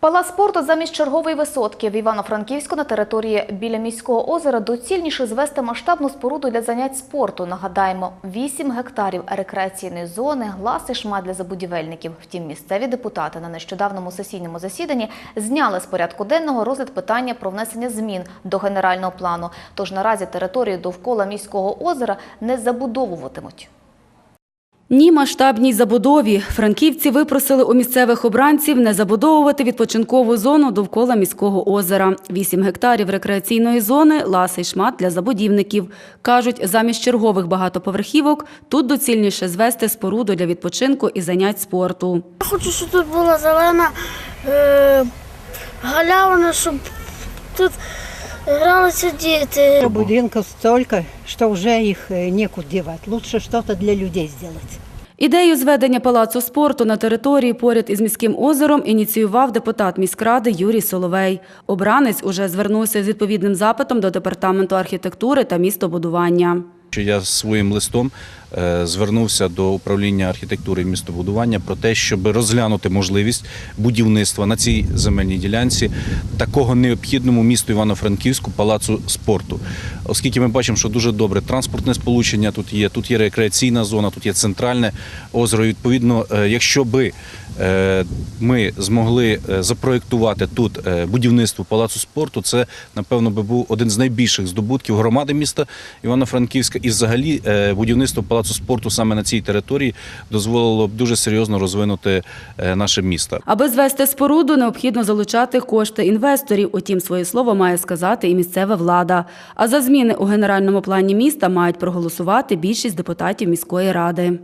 Палац спорту замість чергової висотки в Івано-Франківську на території біля міського озера доцільніше звести масштабну споруду для занять спорту. Нагадаємо, 8 гектарів рекреаційної зони, глас і шмат для забудівельників. Втім, місцеві депутати на нещодавному сесійному засіданні зняли з порядку денного розгляд питання про внесення змін до генерального плану. Тож наразі територію довкола міського озера не забудовуватимуть. Ні масштабній забудові. Франківці випросили у місцевих обранців не забудовувати відпочинкову зону довкола міського озера. Вісім гектарів рекреаційної зони – ласий шмат для забудівників. Кажуть, замість чергових багатоповерхівок тут доцільніше звести споруду для відпочинку і занять спорту. Я хочу, щоб тут була зелена е, галявина, щоб тут гралися діти. Будинков столько, что уже их э, некуда девать. Лучше что-то для людей сделать. Ідею зведення палацу спорту на території поряд із міським озером ініціював депутат міськради Юрій Соловей. Обранець уже звернувся з відповідним запитом до департаменту архітектури та містобудування. Що я своїм листом е, звернувся до управління архітектури і містобудування про те, щоб розглянути можливість будівництва на цій земельній ділянці такого необхідному місту Івано-Франківську палацу спорту. Оскільки ми бачимо, що дуже добре транспортне сполучення тут є, тут є рекреаційна зона, тут є центральне озеро. І, Відповідно, е, якщо би е, ми змогли запроєктувати тут будівництво палацу спорту, це напевно би був один з найбільших здобутків громади міста Івано-Франківська. І взагалі е, будівництво палацу спорту саме на цій території дозволило б дуже серйозно розвинути е, наше місто. Аби звести споруду, необхідно залучати кошти інвесторів. Утім, своє слово має сказати і місцева влада. А за зміни у генеральному плані міста мають проголосувати більшість депутатів міської ради.